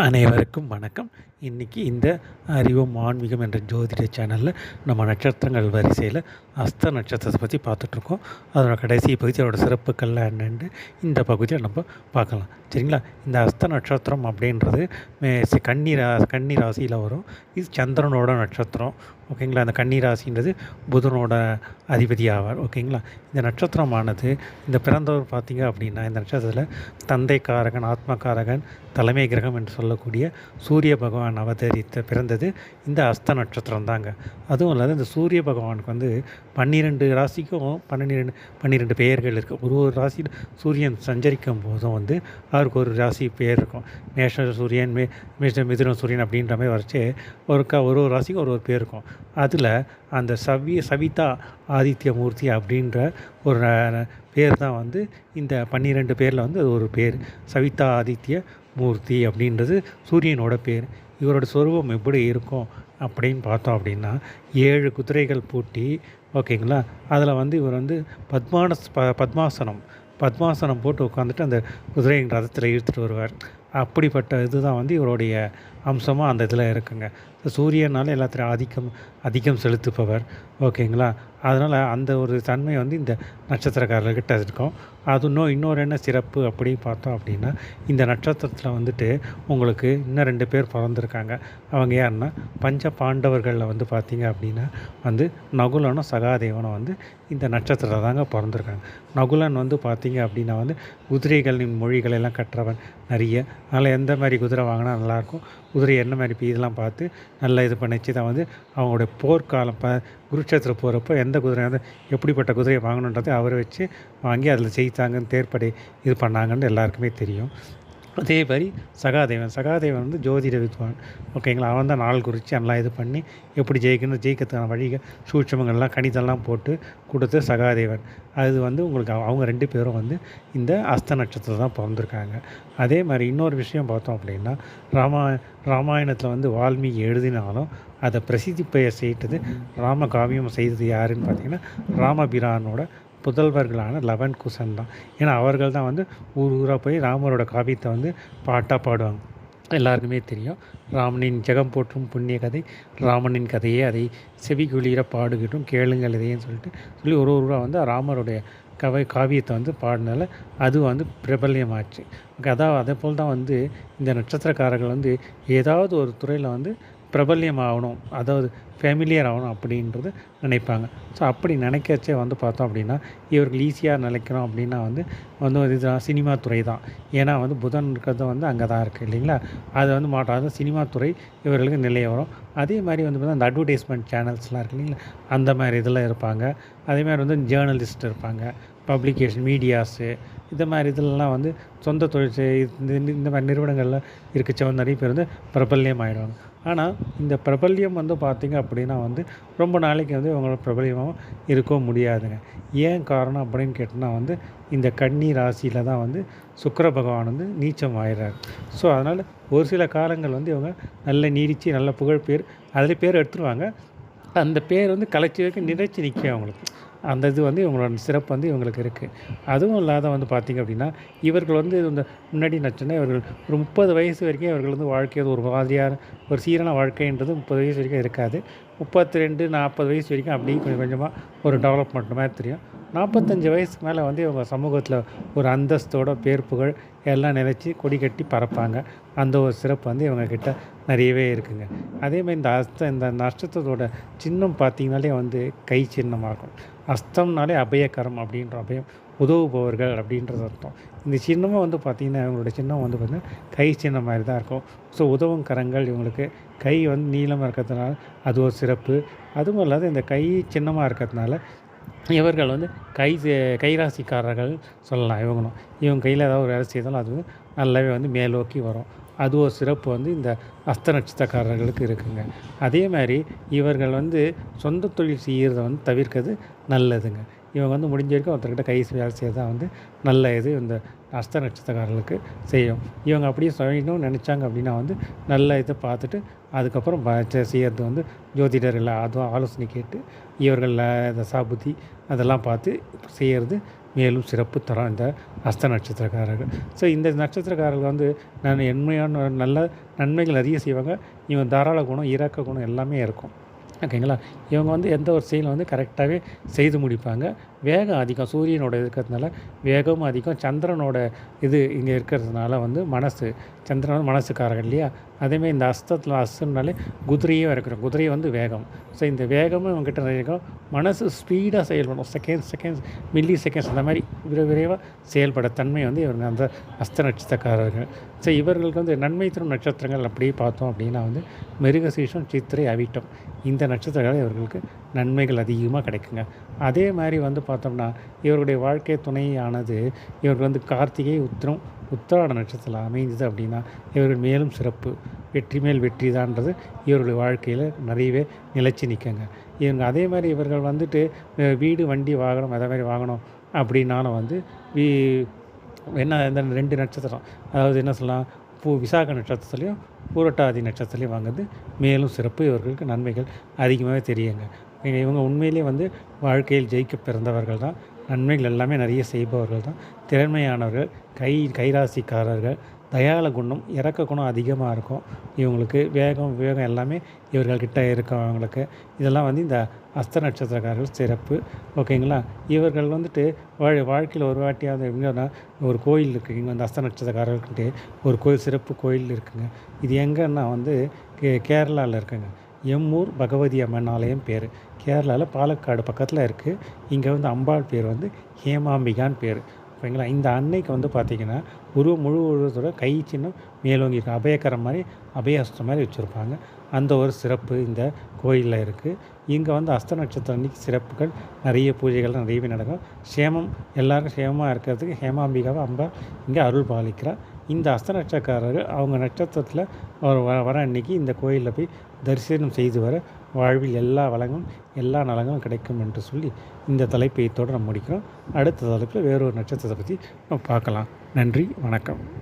அனைவருக்கும் வணக்கம். இன்றைக்கி இந்த அறிவும் ஆன்மீகம் என்ற ஜோதிட சேனலில் நம்ம நட்சத்திரங்கள் வரிசையில் அஸ்த நட்சத்திரத்தை பற்றி பார்த்துட்ருக்கோம். அதோட கடைசி பகுதி அதோட சிறப்புக்கள்லாம் என்னென்னு இந்த பகுதியில் நம்ம பார்க்கலாம். சரிங்களா? இந்த அஸ்த நட்சத்திரம் அப்படின்றது மே சி- கன்னி ராசியில் வரும். இது சந்திரனோட நட்சத்திரம். ஓகேங்களா? அந்த கண்ணீராசின்றது புதனோட அதிபதி ஆவார். ஓகேங்களா? இந்த நட்சத்திரமானது இந்த பிறந்தவர் பார்த்தீங்க அப்படின்னா இந்த நட்சத்திரத்தில் தந்தைக்காரகன் ஆத்மகாரகன் தலைமை கிரகம் என்று சொல்ல சொல்லக்கூடிய சூரிய பகவான் அவதரித்த பிறந்தது இந்த அஸ்த நட்சத்திரம் தாங்க. அதுவும் இல்லாத இந்த சூரிய பகவானுக்கு வந்து பன்னிரெண்டு ராசிக்கும் பன்னிரெண்டு பன்னிரெண்டு பெயர்கள் இருக்குது ஒரு ஒரு ராசியில் சூரியன் சஞ்சரிக்கும் போதும் வந்து அவருக்கு ஒரு ராசி பெயர் இருக்கும். மேஷ சூரியன் மே மேஷ மிதுன சூரியன் அப்படின்ற மாதிரி வரைச்சு ஒரு க ஒரு ஒரு ராசிக்கும் ஒரு ஒரு பேர் இருக்கும். அதில் அந்த சவி சவிதா ஆதித்ய மூர்த்தி அப்படின்ற ஒரு பேர் தான் வந்து இந்த பன்னிரெண்டு பேரில் வந்து அது ஒரு பேர். சவிதா ஆதித்ய மூர்த்தி அப்படின்றது சூரியனோட பேர். இவரோட சொருபம் எப்படி இருக்கும் அப்படின்னு பார்த்தோம் அப்படின்னா ஏழு குதிரைகள் பூட்டி ஓகேங்களா? அதில் வந்து இவர் வந்து பத்மான ப பத்மாசனம் பத்மாசனம் போட்டு உட்காந்துட்டு அந்த குதிரையின் ரதத்தில் இழுத்துட்டு வருவார். அப்படிப்பட்ட இதுதான் வந்து இவருடைய அம்சமாக அந்த இதில் இருக்குங்க. சூரியனால் எல்லாத்திலையும் ஆதிக்கம் அதிகம் செலுத்துபவர். ஓகேங்களா? அதனால் அந்த ஒரு தன்மை வந்து இந்த நட்சத்திரக்காரர்கிட்ட இருக்கும். அது இன்னும் இன்னொரு என்ன சிறப்பு அப்படின்னு பார்த்தோம் அப்படின்னா இந்த நட்சத்திரத்தில் வந்துட்டு உங்களுக்கு இன்னும் ரெண்டு பேர் பிறந்திருக்காங்க. அவங்க யாருன்னா பஞ்ச பாண்டவர்களில் வந்து பார்த்திங்க அப்படின்னா வந்து நகுலனும் சகாதேவனும் வந்து இந்த நட்சத்திரத்தில் தாங்க பிறந்திருக்காங்க. நகுலன் வந்து பார்த்திங்க அப்படின்னா வந்து குதிரைகளின் மொழிகள் எல்லாம் கற்றவன் நிறைய. அதனால் எந்த மாதிரி குதிரை வாங்கினா நல்லாயிருக்கும். குதிரை என்ன மாதிரி இதெல்லாம் பார்த்து நல்லா இது பண்ணிச்சு தான் வந்து அவங்களுடைய போர்க்காலம் ப குருட்சேத்திர போகிறப்போ எந்த குதிரை வந்து எப்படிப்பட்ட குதிரையை வாங்கணுன்றதை அவரை வச்சு வாங்கி அதில் ஜெயித்தாங்கன்னு தேர்ப்படை இது பண்ணாங்கன்னு எல்லாருக்குமே தெரியும். அதே மாதிரி சகாதேவன். சகாதேவன் வந்து ஜோதிட வித்வான் ஓகேங்களா? அவன் தான் நாள் குறித்து நல்லா இது பண்ணி எப்படி ஜெயிக்கணும் ஜெயிக்கிறதுக்கான வழிகள் சூட்சமங்கள்லாம் கணிதெல்லாம் போட்டு கொடுத்து சகாதேவன். அது வந்து உங்களுக்கு அவ- அவங்க ரெண்டு பேரும் வந்து இந்த அஸ்த நட்சத்திரம் தான் பிறந்திருக்காங்க. அதே மாதிரி இன்னொரு விஷயம் பார்த்தோம் அப்படின்னா ராமா ராமாயணத்தில் வந்து வால்மீகி எழுதினாலும் அதை பிரசித்தி பெயர் செய்தது ராமகாவியம் செய்தது யாருன்னு பார்த்தீங்கன்னா ராமபிரானோட புதல்வர்களான லவன் குசன் தான். ஏன்னா அவர்கள் தான் வந்து ஊர் ஊராக போய் ராமரோட காவியத்தை வந்து பாட்டாக பாடுவாங்க. எல்லாருக்குமே தெரியும். ராமனின் ஜெகம் போற்றும் புண்ணிய கதை ராமனின் கதையே அதை செவி குளிர பாடுகிட்டும் கேளுங்கள் இதையும் சொல்லிட்டு சொல்லி ஒரு ஊராக வந்து ராமருடைய கவை காவியத்தை வந்து பாடினால அது வந்து பிரபல்யமாச்சு. அதாவது அதே போல் தான் வந்து இந்த நட்சத்திரக்காரர்கள் வந்து ஏதாவது ஒரு துறையில் வந்து பிரபல்யம் ஆகணும் அதாவது ஃபேமிலியர் ஆகணும் அப்படின்றது நினைப்பாங்க. ஸோ அப்படி நினைக்கச்சே வந்து பார்த்தோம் அப்படின்னா இவர்கள் ஈஸியாக நினைக்கிறோம் அப்படின்னா வந்து வந்து ஒரு இதுதான் சினிமா துறை தான். ஏன்னா வந்து புதன் இருக்கிறது வந்து அங்கே தான் இருக்குது இல்லைங்களா? அது வந்து மாட்டாது சினிமா துறை இவர்களுக்கு நிலைய வரும். அதே மாதிரி வந்து பார்த்தா அந்த அட்வர்டைஸ்மெண்ட் சேனல்ஸ்லாம் இருக்கு இல்லைங்களா? அந்த மாதிரி இதில் இருப்பாங்க. அதே மாதிரி வந்து ஜேர்னலிஸ்ட் இருப்பாங்க. பப்ளிகேஷன் மீடியாஸு இந்த மாதிரி இதிலலாம் வந்து சொந்த தொழிற்சி இந்த இந்த- மாதிரி நிறுவனங்களில் இருக்கச்சவன் நிறைய பேர் வந்து பிரபல்யம் ஆகிடுவாங்க ஆனால் இந்த பிரபல்யம் வந்து பார்த்திங்க அப்படின்னா வந்து ரொம்ப நாளைக்கு வந்து இவங்களோட பிரபல்யமாக இருக்கவும் முடியாதுங்க. ஏன் காரணம் அப்படின்னு கேட்டோம்னா வந்து இந்த கன்னி ராசியில் தான் வந்து சுக்கர பகவான் வந்து நீச்சம் ஆயிடுறாரு ஸோ அதனால் ஒரு சில காலங்கள் வந்து இவங்க நல்ல நீடித்து நல்ல புகழ் பேர் அதில் பேர் எடுத்துருவாங்க. அந்த பேர் வந்து கலைச்சி வைக்க நிலைச்சி நிற்கும் அவங்களுக்கு. அந்த இது வந்து இவங்களோட சிறப்பு வந்து இவங்களுக்கு இருக்குது அதுவும் இல்லாத வந்து பார்த்திங்க அப்படின்னா இவர்கள் வந்து இந்த முன்னாடி நச்சுன்னா இவர்கள் ஒரு முப்பது வயசு வரைக்கும் இவர்கள் வந்து வாழ்க்கையில் ஒரு மாதிரியான ஒரு சீரான வாழ்க்கைன்றது முப்பது வயசு வரைக்கும் இருக்காது. முப்பத்தி ரெண்டு நாற்பது வயசு வரைக்கும் அப்படியே கொஞ்சம் கொஞ்சமாக ஒரு டெவலப்மெண்ட் மாதிரி தெரியும். நாற்பத்தஞ்சு வயசுக்கு மேலே வந்து இவங்க சமூகத்தில் ஒரு அந்தஸ்தோட பேர் புகழ் எல்லாம் நினச்சி கொடி கட்டி பறப்பாங்க அந்த ஒரு சிறப்பு வந்து இவங்கக்கிட்ட நிறையவே இருக்குங்க. அதே மாதிரி இந்த அஸ்த இந்த நஷ்டத்தோட சின்னம் பார்த்திங்கனாலே வந்து கை சின்னமாக இருக்கும் அஸ்தம்னாலே அபயகரம் அப்படின்ற அபயம் உதவுபவர்கள் அப்படின்றது அர்த்தம். இந்த சின்னமும் வந்து பார்த்திங்கன்னா இவங்களோட சின்னம் வந்து பார்த்திங்கன்னா கை சின்னம் மாதிரி தான் இருக்கும். ஸோ உதவும் கரங்கள் இவங்களுக்கு கை வந்து நீளமாக இருக்கிறதுனால அது ஒரு சிறப்பு. அதுவும் இல்லாத இந்த கை சின்னமாக இருக்கிறதுனால இவர்கள் வந்து கை கைராசிக்காரர்கள் சொல்லலாம் இவங்களும் இவங்க கையில் ஏதாவது ஒரு வேலை செய்தாலும் அது வந்து நல்லாவே வந்து மேலோக்கி வரும். அது ஒரு சிறப்பு வந்து இந்த அஸ்த நட்சத்திரக்காரர்களுக்கு இருக்குங்க. அதே மாதிரி இவர்கள் வந்து சொந்த தொழில் செய்கிறத வந்து தவிர்க்கிறது நல்லதுங்க. இவங்க வந்து முடிஞ்ச வரைக்கும் ஒருத்தர்கிட்ட கை வேலை தான் வந்து நல்ல இது இந்த அஸ்த நட்சத்திரக்காரர்களுக்கு செய்யும். இவங்க அப்படியே செய்யணும்னு நினச்சாங்க அப்படின்னா வந்து நல்ல இதை பார்த்துட்டு அதுக்கப்புறம் ப- செய்யறது வந்து ஜோதிடர்கள் அதுவும் ஆலோசனை கேட்டு இவர்கள் இந்த சாபுத்தி அதெல்லாம் பார்த்து செய்கிறது மேலும் சிறப்பு தரும் இந்த அஸ்த நட்சத்திரக்காரர்கள். ஸோ இந்த நட்சத்திரக்காரர்கள் வந்து நான் எண்மையான நல்ல நன்மைகள் நிறைய செய்வாங்க. இவன் தாராள குணம் இறக்க குணம் எல்லாமே இருக்கும். ஓகேங்களா? இவங்க வந்து எந்த ஒரு செயலும் வந்து கரெக்டாகவே செய்து முடிப்பாங்க. வேகம் அதிகம் சூரியனோட இருக்கிறதுனால வேகமும் அதிகம் சந்திரனோட இது இங்கே இருக்கிறதுனால வந்து மனசு சந்திரன் மனசுக்காரர்கள் இல்லையா? அதேமாதிரி இந்த அஸ்தத்தில் அஸ்தம்னாலே குதிரையும் இருக்கிறோம் குதிரை வந்து வேகம். ஸோ இந்த வேகமும் இவங்ககிட்ட நிறைய இருக்கும். மனசு ஸ்பீடாக செயல்படும் செகண்ட்ஸ் செகண்ட்ஸ் மில்லி செகண்ட்ஸ் அந்த மாதிரி விரை விரைவாக செயல்பட தன்மை வந்து இவங்க அந்த அஸ்த நட்சத்திரக்காரர்கள். ஸோ இவர்களுக்கு வந்து நன்மை தரும் நட்சத்திரங்கள் அப்படியே பார்த்தோம் அப்படின்னா வந்து மிருகசீஷம் சித்திரை அவிட்டம். இந்த நட்சத்திரங்கள் இவர்களுக்கு நன்மைகள் அதிகமாக கிடைக்குங்க. அதே மாதிரி வந்து பார்த்தோம்னா இவருடைய வாழ்க்கை துணையானது இவர்கள் வந்து கார்த்திகை உத்திரம் உத்திராட நட்சத்திரம் அமைந்தது அப்படின்னா இவர்கள் மேலும் சிறப்பு. வெற்றி மேல் வெற்றி தான்றது இவருடைய வாழ்க்கையில் நிறையவே நிலச்சி நிற்குங்க இவங்க அதே மாதிரி இவர்கள் வந்துட்டு வீடு வண்டி வாகனம் அதே மாதிரி வாங்கணும் அப்படின்னாலும் வந்து வீ என்ன இந்த ரெண்டு நட்சத்திரம் அதாவது என்ன சொல்லலாம் பூ விசாக நட்சத்திரத்துலேயும் பூரட்டாதி நட்சத்திரத்துலேயும் வாங்குறது மேலும் சிறப்பு. இவர்களுக்கு நன்மைகள் அதிகமாகவே தெரியுங்க. இவங்க இவங்க உண்மையிலேயே வந்து வாழ்க்கையில் ஜெயிக்க பிறந்தவர்கள் தான். நன்மைகள் எல்லாமே நிறைய செய்பவர்கள் தான். திறமையானவர்கள் கை கைராசிக்காரர்கள் தயால குணம் இறக்க குணம் அதிகமாக இருக்கும். இவங்களுக்கு வேகம் விவேகம் எல்லாமே இவர்கள்கிட்ட இருக்கவங்களுக்கு இதெல்லாம் வந்து இந்த அஸ்த நட்சத்திரக்காரர்கள் சிறப்பு. ஓகேங்களா? இவர்கள் வந்துட்டு வாழ் வாழ்க்கையில் ஒரு வாட்டியாவது எப்படின்னா ஒரு கோயில் இருக்குது இங்கே வந்து அஸ்த நட்சத்திரக்காரர்கள்கிட்ட ஒரு கோயில் சிறப்பு கோயில் இருக்குங்க. இது எங்கன்னா வந்து கே கேரளாவில் இருக்குங்க. எம்மூர் பகவதி அம்மன் ஆலயம் பேர். கேரளாவில் பாலக்காடு பக்கத்தில் இருக்குது இங்கே வந்து அம்பாள் பேர் வந்து ஹேமாம்பிகான்னு பேர். ஓகேங்களா? இந்த அன்னைக்கு வந்து பார்த்திங்கன்னா உருவம் முழு உருவத்தோட கை சின்னம் மேலோங்கி இருக்கும் அபயக்கரம் மாதிரி அபயஹஸ்தம் மாதிரி வச்சுருப்பாங்க. அந்த ஒரு சிறப்பு இந்த கோயிலில் இருக்குது இங்கே வந்து அஸ்த நட்சத்திரம் அன்னைக்கு சிறப்புகள் நிறைய பூஜைகள் நிறையவே நடக்கும். சேமம் எல்லாருக்கும் சேமமாக இருக்கிறதுக்கு ஹேமாம்பிகாவை அம்பா இங்கே அருள் பாலிக்கிறார் இந்த அஸ்த நட்சத்திரக்காரர்கள் அவங்க நட்சத்திரத்தில் வர வர- வர அன்னைக்கு இந்த கோயிலில் போய் தரிசனம் செய்து வர வாழ்வில் எல்லா வளங்களும் எல்லா நலங்களும் கிடைக்கும் என்று சொல்லி இந்த தலைப்பை இத்தோடு நம்ம முடிக்கிறோம். அடுத்த தலைப்பில் வேறொரு நட்சத்திரத்தை பற்றி நம்ம பார்க்கலாம். நன்றி வணக்கம்.